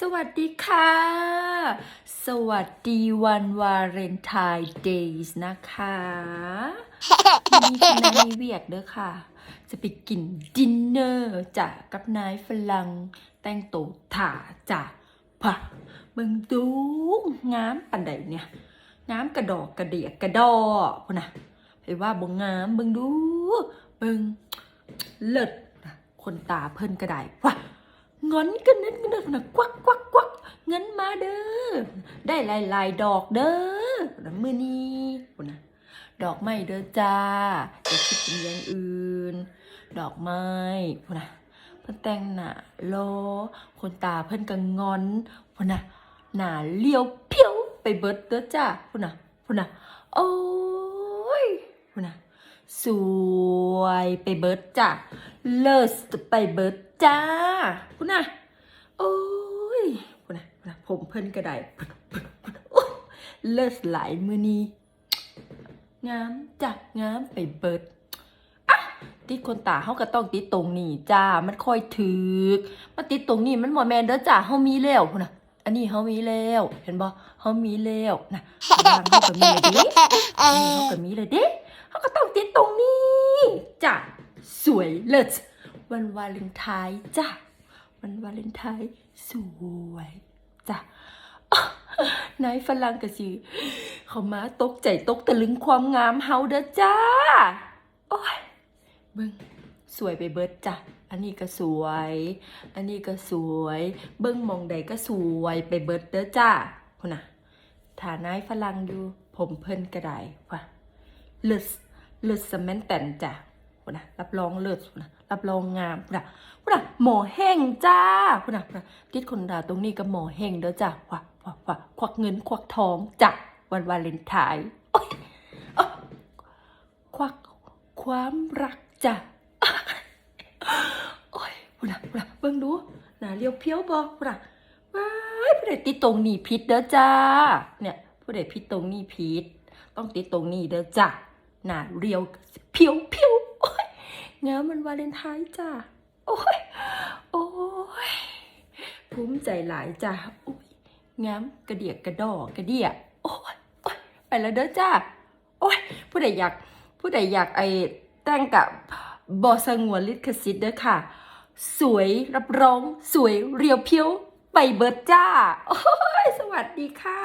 สวัสดีค่ะ สวัสดีวันวาเลนไทน์เดย์นะคะวันนี้นายเวียกเด้อค่ะ จะไปกินดินเนอร์จ้ะกับนายฝรั่งแต่งตัวถ่าจ้ะป่ะเบิ่งดูงามปันใดเนี่ยงามกระดอกกระเดียกกระดอกพุ่นนะไปว่าบ่งามเบิงดู เบิงเลิศคนตาเพิ่นก็ไดว่ะ งอนกันนิดนนิดนะควักควักควักเงินมาเด้อได้หลายลายดอกเด้อนะมือนี้พุ่นนะดอกไม้เด้อจ้าอย่าคิดเป็นอย่างอื่น ดอกไม้พุ่นนะเพิ่นแต่งหน้าโลคนตาเพิ่นก็งอนพุ่นนะหน้าเลี้ยวเพี้ยวไปเบิดเด้อจ้าพุ่นนะพุ่นนะโอ้ยพุ่นนะสวยไปเบิดจ้า เลิศไปเบิร์ดจ้าพุ่นนะโอ้ยพุ่นนะพุ่นนะผมเพิ่นก็ไดเลิศหลายมือนี้งามจ้ะงามไปเบิดติดคนตาเฮาก็ต้องติดตรงนี้จ้า มันค่อยถึกมาติดตรงนี้มันบ่แมนเด้อจ้าเฮามีแล้วพุ่นน่ะอันนี้เฮามีแล้ว เห็นบ่เฮามีแล้วนะข้างเฮาก็มีเลยเด้เฮาก็มีเลยเด้เฮาก็ต้องติดตรงนี้จ้า สวยเลิศวันวาเลนไทน์จ้าวันวาเลนไทน์สวยจ้านายฝรั่งก็สิเขามาตกใจตกตะลึงความงามเฮาเด้อจ้าโอ้ยเบิ้งสวยไปเบิดจ้ะ อันนี้ก็สวย อันนี้ก็สวย เบิ้งมองใดก็สวยไปเบิดเด้อจ้าพุ่นน่ะฐานายฝรั่งอยู่ ผมเพิ่นก็ได้ว่ะเลิศเลิศสแมนแตนจ้ะ พุ่นน่ะรับรองเลิศพุ่นน่ะรับรองงามพุ่นน่ะพุ่นน่ะหมอแห้งจ้าพุ่นน่ะพุ่นน่ะติดคนดาตรงนี้ก็หมอแห้งเด้อจ้ะว่ะว่ะว่ะควักเงินควักทองจ้ะวันวาเลนไทน์ควักความรักจ้ะโอ้ยพูดนะพูดนะเบิ่งดูหนาเรียวเพี้ยวบอกพูดนะว้ายผู้ใดติดตรงนี้พิษเด้อจ้า เนี่ยผู้ใดพิษตรงนี้พิษต้องติดตรงนี้เด้อจ้าหนาเรียวเพียวเพียว โอ้ยงามันวาเลนไทน์จ้าโอ้ย โอ้ยภูมิใจหลายจ้าโอ้ยงามกระเดียกกระดอกกระเดียโอ้ยโอ้ยไปแล้วเด้อจ้าโอ้ยผู้ใดอยากผู้ใดอยากไอแต่งกับบอสงวนลิขสิทธิ์เด้อค่ะ สวยรับรอง สวยเรียวเพี้ยวไปเบิร์ดจ้า โอ้ย สวัสดีค่ะ